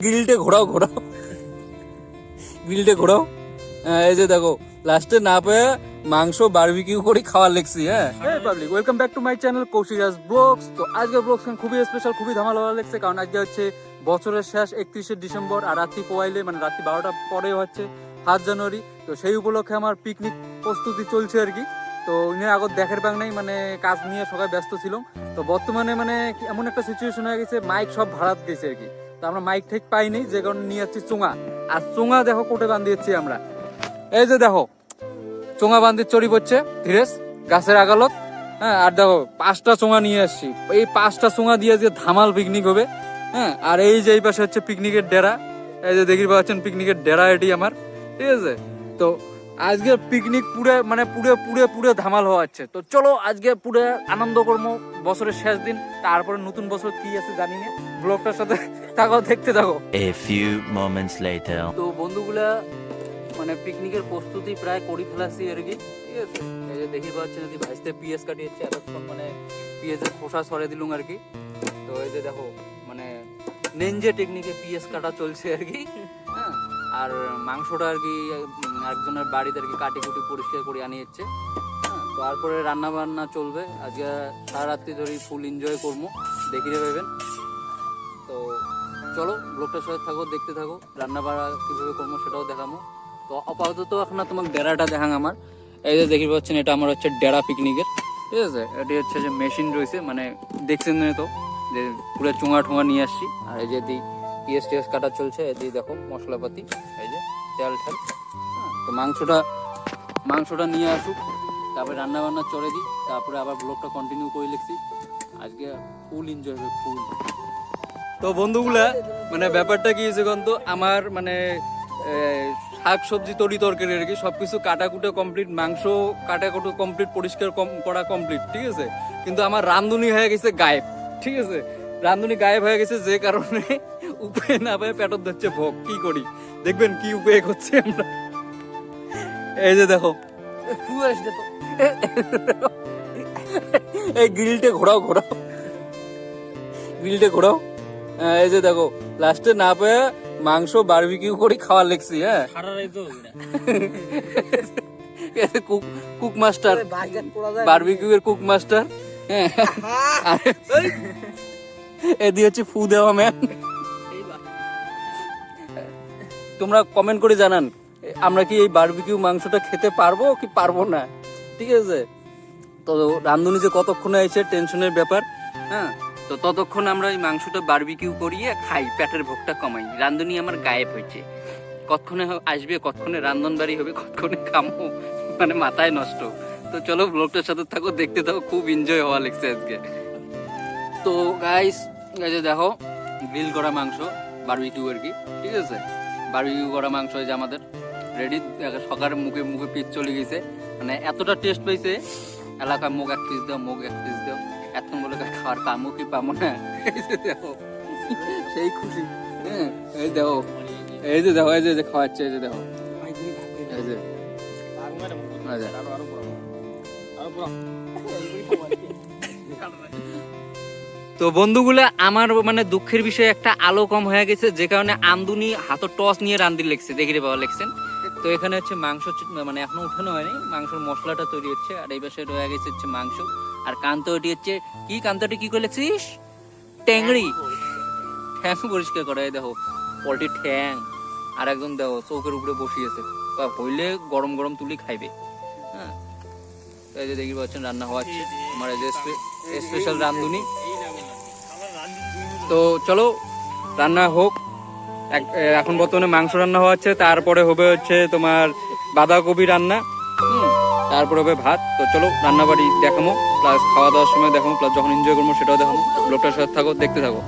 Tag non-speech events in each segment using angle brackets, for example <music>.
গ্রিলটে ঘোরাও ঘোরাও। গ্রিলটে ঘোরাও। হ্যাঁ, এই যে দেখো লাস্টে না পেয়ে মাংস বারবিকিউ করে খাওয়া লেগছি হ্যাঁ। Public welcome back to my channel Kaushika's blogs তো আজকের ব্লগস খুবই স্পেশাল খুবই ধামাল লাগছে কারণ আজকে হচ্ছে বছরের শেষ একত্রিশে ডিসেম্বর আর রাত্রি পোয়াইলে মানে রাত্রি বারোটা পরে হচ্ছে সাত জানুয়ারি। তো সেই উপলক্ষে আমার পিকনিক প্রস্তুতি চলছে আর কি। তো ইনি আগত দেখার ব্যাং নাই মানে কাজ নিয়ে সবাই ব্যস্ত ছিলাম। তো বর্তমানে মানে এমন একটা সিচুয়েশন হয়ে গেছে মাইক সব ভাড়াত গেছে আর কি। আমরা মাইক ঠিক পাইনি, যে কারণে নিয়ে যাচ্ছি চুঙা। আর চুঙা দেখো কোটে বান্ধিয়েছি আমরা। এই যে দেখো, চোঙা বান্ধির চড়ি পড়ছে ধীরেস গাছের আগালত হ্যাঁ আর দেখো পাঁচটা চোঙা নিয়ে আসছি। এই পাঁচটা চোঙা দিয়ে যে ধামাল পিকনিক হবে হ্যাঁ আর এই যে এই পাশে হচ্ছে পিকনিকের ডেরা। এই যে দেখি পাচ্ছেন পিকনিকের ডেরা এটি আমার, ঠিক আছে? তো আজকে পিকনিক পুরে মানে পুরে পুরে পুরে ধামাল হওয়া হচ্ছে। তো চলো আজকে পুরে আনন্দ করব বছরের শেষ দিন, তারপরে নতুন বছর কি আছে জানি না। ব্লগটার সাথে থাকো দেখতে থাকো। A few moments later. তো বন্ধুগুলা মানে পিকনিকের প্রস্তুতি প্রায় করি ফেলাছি আর কি। ঠিক আছে? এই যে দেখি পাচ্ছি যদি ভাইসতে পিএস কাটিয়েছে এতক্ষণ মানে পিএসের খোসা সরে দিলুম আর কি। তো এই যে দেখো মানে নেঞ্জে টেকনিকে পিএস কাটা চলছে আর কি। হ্যাঁ? আর মাংসটা আর কি একজনের বাড়িতে আর কি কাটি কুটি পরিষ্কার করে আনিয়েছে। হ্যাঁ? তারপরে রান্না বান্না চলবে। আজকে সারা রাত্রি ধরে ফুল এনজয় করব। দেখি ভেবেন চলো ব্লগটার সাথে থাকো দেখতে থাকো রান্না বাড়া কীভাবে করব সেটাও দেখামো তো আপাতত এখন না তোমাকে ডেরাটা দেখাং আমার। এই যে দেখি পাচ্ছেন এটা আমার হচ্ছে ডেরা পিকনিকের। ঠিক আছে? এটি হচ্ছে যে মেশিন রয়েছে মানে দেখছেন তো? যে পুরো চুঙা ঠুঙা নিয়ে আসছি। আর এই যে দি পিএস টিএস কাটা চলছে এদিকে দেখো মশলাপাতি এই যে তেল ঠাল। হ্যাঁ, তো মাংসটা মাংসটা নিয়ে আসুক তারপরে রান্না বান্না চড়ে দিই তারপরে আবার ব্লগটা কন্টিনিউ করে লিখছি। আজকে ফুল এনজয় হবে ফুল তো বন্ধুগুলা মানে ব্যাপারটা কি হয়েছে তো আমার মানে শাক সবজি তরি তরকারি আর কি সব সবকিছু কাটাকুটো কমপ্লিট মাংস কাটাকুটো কমপ্লিট পরিষ্কার করা কমপ্লিট ঠিক আছে? কিন্তু আমার রান্ধুনি হয়ে গেছে গায়েব, ঠিক আছে? রান্ধুনি গায়েব হয়ে গেছে যে কারণে <laughs> উপায় না পায় পেটত ধরছে ভোগ, কি করি? দেখবেন কি উপায় করছি আমরা। এই যে দেখো। এই গ্রিলটে ঘোরাও ঘোরাও। গ্রিলটে ঘোরাও। এই যে দেখো লাস্টে না পেয়ে মাংস বারবিকিউ করে খাওয়া লেগছি হ্যাঁ। কুক কুক মাস্টার বারবিকিউ এর কুক মাস্টার হ্যাঁ। এদি হচ্ছে ফু দেওয়া ম্যান তোমরা কমেন্ট করে জানান আমরা কি এই বারবিকিউ মাংসটা খেতে পারব কি পারব না? ঠিক আছে? তো রান্ধুনি যে কতক্ষণে এসে টেনশনের ব্যাপার হ্যাঁ? তো ততক্ষণ আমরা ওই মাংসটা বারবিকিউ করিয়ে খাই, পেটের ভোগটা কমাই। রান্ধনি আমার গায়েব হয়েছে। কতক্ষণে আসবে, কতক্ষণে রান্ধন বাড়ি হবে, কতক্ষণে খামো মানে মাথায় নষ্ট। তো চলো ব্লগটার সাথে থাকো, দেখতে থাকো, খুব এনজয় হওয়া লাগছে আজকে। তো গাইস যে দেখো গ্রিল করা মাংস বারবিকিউ আর কি, ঠিক আছে? বারবিকিউ করা মাংস হয়েছে আমাদের রেডি সকালে মুখে মুখে পিস চলে গেছে। মানে এতটা টেস্ট পেয়েছে এলাকায় মুখ এক পিস দাও, মুখ এক পিস দাও। এতক্ষণ বলে খাওয়ার কি না? সেই খুশি। হ্যাঁ এই দেখো, এই যে দেখো, এই যে খাওয়াচ্ছে, এই যে দেখো। যে। তো বন্ধুগুলা, আমার মানে দুঃখের বিষয়ে একটা আলো কম হয়ে গেছে, যে কারণে আমদুনি হাত টস নিয়ে রান্দি লেগছে দেখি রে বাবা লেগছেন তো এখানে হচ্ছে মাংস মানে এখনও উঠানো হয়নি। মাংসের মশলাটা তৈরি হচ্ছে, আর এই পাশে রয়ে গেছে হচ্ছে মাংস। আর কান্ত ওটি হচ্ছে কি কান্তটি কি করে লেগছিস ট্যাংড়ি ঠ্যাং পরিষ্কার করা দেখো। পোলট্রির ঠ্যাং আর একজন দেখো চৌকের উপরে বসিয়েছে হইলে গরম গরম তুলি খাইবে। হ্যাঁ? এই যে দেখি পাচ্ছেন রান্না হওয়াচ্ছে আমার যে স্পেশাল রান্ধুনি। তো চলো রান্না হোক। এখন বর্তমানে মাংস রান্না হচ্ছে তারপরে হবে হচ্ছে তোমার বাঁধাকপি রান্না। হুম, তারপরে হবে ভাত। তো চলো, রান্নাবাড়ি দেখামো প্লাস খাওয়া দাওয়ার সময় দেখামো প্লাস যখন এনজয় করব সেটাও দেখামো। লোকটার সাথে থাকো, দেখতে থাকো।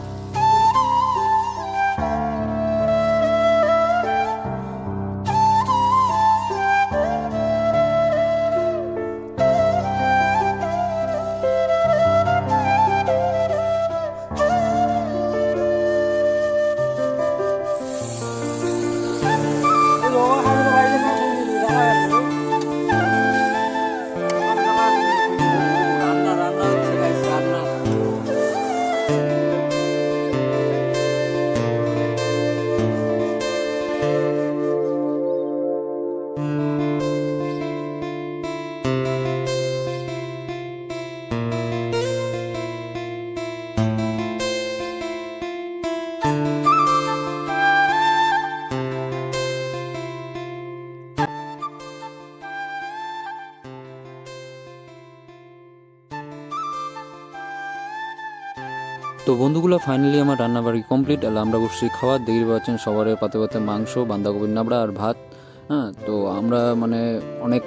বন্ধুগুলো ফাইনালি আমার রান্না বাড়ি কমপ্লিট আর আমরা বসছি খাবার দেখতে পাচ্ছেন সবার পাতে পাতে মাংস, বাঁধাকপির নাবড়া আর ভাত। হ্যাঁ তো আমরা মানে অনেক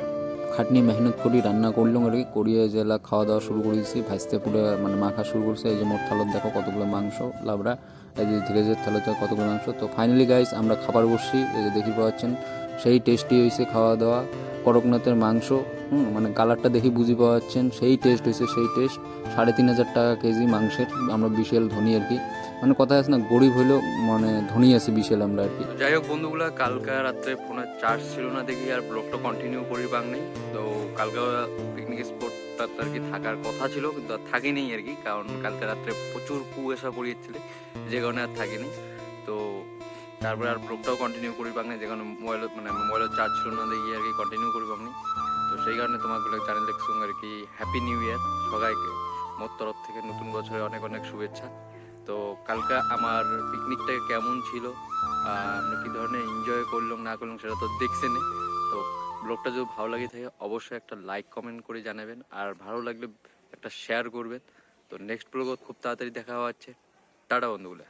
খাটনি মেহনত করি, রান্না করলাম আর কি। করিয়ে জেলা খাওয়া দাওয়া শুরু করে দিয়েছি, ভাজতে পুরো মানে মাখা শুরু করছে। এই যে মোট থালত দেখো কতগুলো মাংস, লাবড়া, এই যে ধীরে ধীরে থালতে কতগুলো মাংস। তো ফাইনালি গাইস আমরা খাবার বসছি, এই যে দেখি পাচ্ছেন সেই টেস্টি হয়েছে খাওয়া দাওয়া করকনাথের মাংস, হুম মানে কালারটা দেখি বুঝি পাওয়া যাচ্ছেন সেই টেস্ট হয়েছে সেই টেস্ট সাড়ে তিন হাজার টাকা কেজি মাংসের, আমরা বিশাল ধনী আর কি। মানে কথা আছে না, গরিব হইলেও মানে ধনী আছে বিশাল আমরা আর কি। যাই হোক বন্ধুগুলা, কালকে রাত্রে ফোনের চার্জ ছিল না দেখি আর ব্লগটা কন্টিনিউ করি পাং নেই। তো কালকে পিকনিক স্পটটা আর কি থাকার কথা ছিল, কিন্তু আর থাকিনি আর কি, কারণ কালকে রাত্রে প্রচুর কুয়াশা পড়িয়েছিল, যে কারণে আর থাকিনি। তারপরে আর ব্লগটাও কন্টিনিউ করি পাং নাই যে কারণে মোবাইল মানে মোবাইলের চার্জ ছিল না দেখি আর কি কন্টিনিউ করি পাং নাই। তো সেই কারণে তোমাগুলো চ্যানেল সঙ্গে আর কি হ্যাপি নিউ ইয়ার সবাইকে। মোর তরফ থেকে নতুন বছরে অনেক অনেক শুভেচ্ছা। তো কালকে আমার পিকনিকটা কেমন ছিল আমরা কি ধরনের এনজয় করলাম, না করলাম সেটা তো দেখছেন তো ব্লগটা যদি ভালো লাগে থাকে, অবশ্যই একটা লাইক কমেন্ট করে জানাবেন। আর ভালো লাগলে একটা শেয়ার করবেন। তো নেক্সট ব্লগ খুব তাড়াতাড়ি দেখা হচ্ছে। টাটা বন্ধুগুলা।